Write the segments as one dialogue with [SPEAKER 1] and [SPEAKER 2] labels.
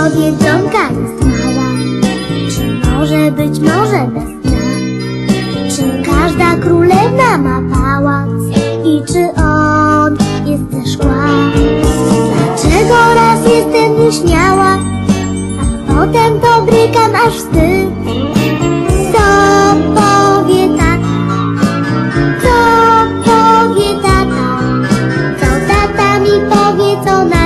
[SPEAKER 1] to biedronka jest mała? Czy może być może bez dna? Czy każda królewna ma pałac? I czy on jest ze szkła? Dlaczego raz jestem nieśmiała? A potem to brykam aż wstyd Co powie tata? Co powie tata? Co tata mi powie co na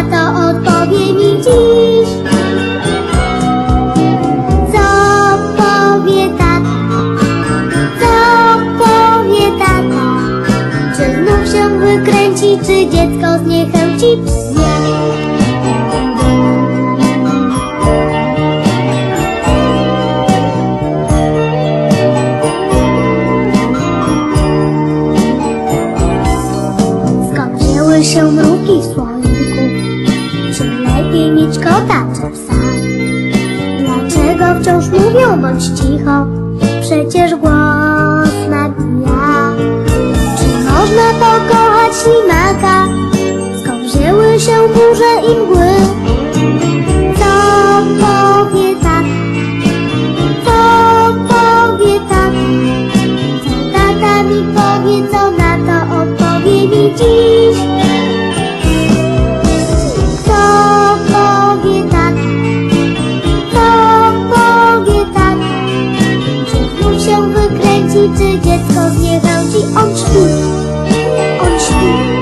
[SPEAKER 1] wykręci, czy dziecko zniechęci psie? Skąd się mrówki w słoiku? Czy lepiej mieć kota czy psa? Dlaczego wciąż mówią bądź cicho? Przecież głos nabija. Czy można pokochać? Wzięły się burze i mgły? Co powie tata? Co powie tata? Co tata mi powie, co na to odpowie mi dziś? Co powie tata? Co powie tata? Czy znów się wykręci, czy dziecko zniechęci? On śpi, on śpi.